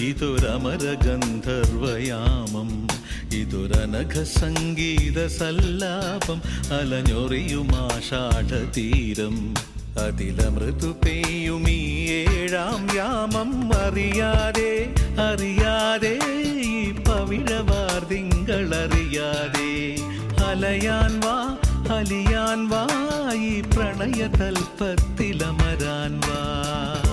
ഇതൊരമരഗന്ധർവയാമം ഇതൊരനഘ സംഗീത സല്ലാപം അലഞ്ഞൊറിയുമാഷാഠതീരം. അതിലമൃതു പെയ്യും ഈ ഏഴാം യാമം അറിയാതെ അറിയാതെ ഈ പവിഴവാർ തിങ്കളറിയാതെ. അലയാൻ വാ അലിയാൻ വാ ഈ പ്രണയതൽപ്പത്തിലമരാൻ വാ.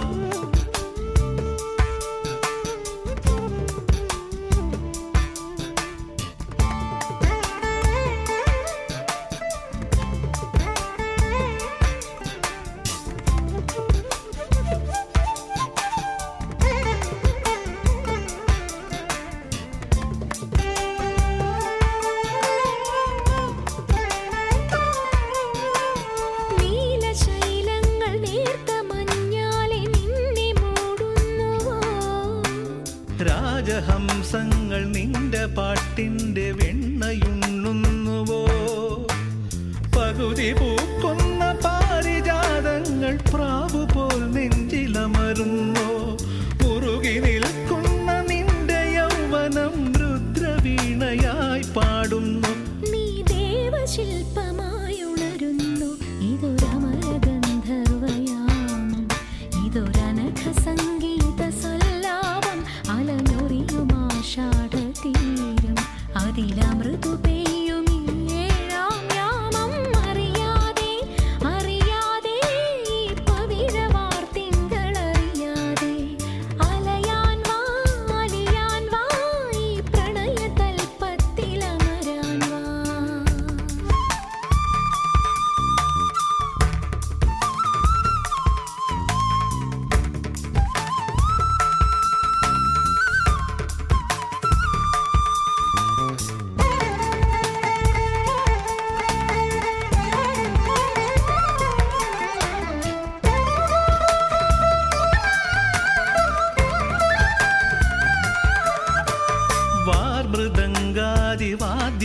രാജഹംസങ്ങൾ നിന്റെ പാട്ടിന്റെ വെണ്ണയുണ്ണുന്നുവോ? പകുതി പൂക്കുന്ന പാരിജാതങ്ങൾ പ്രാവു പോൽ നെഞ്ചിലമരുന്നോ. മുറുകി നിൽക്കുന്ന നിന്റെ യൗവനം രുദ്രവീണയായി പാടുന്നു. നീ ദേവശില്പമായി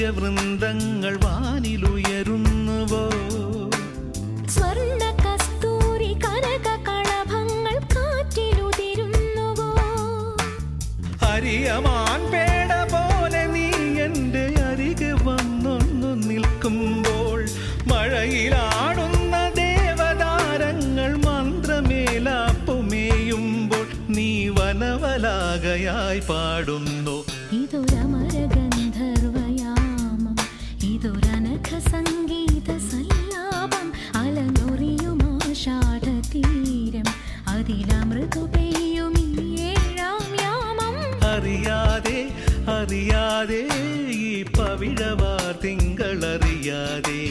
വാദ്യവൃന്ദങ്ങൾ വാനിലുയരുന്നുവോ? സ്വർണ കസ്തൂരി കനക കളഭങ്ങൾ കാറ്റിലുതിരുന്നുവോ? ഹരിയമാൻ പേട പോലെ നീ എന്റെ അരികെ വന്നൊന്നു നിൽക്കുമ്പോൾ മഴയിലാടുന്ന ദേവതാരങ്ങൾ മന്ത്രമേലാപ്പുമേയുമ്പോൾ നീ വനവലാകയായി പാടുന്നു. ഇതൊരമരഗന്ധർവയാമം അറിയാതെ അറിയാതെ ഈ പവിഴവാർ തിങ്കളറിയാതെ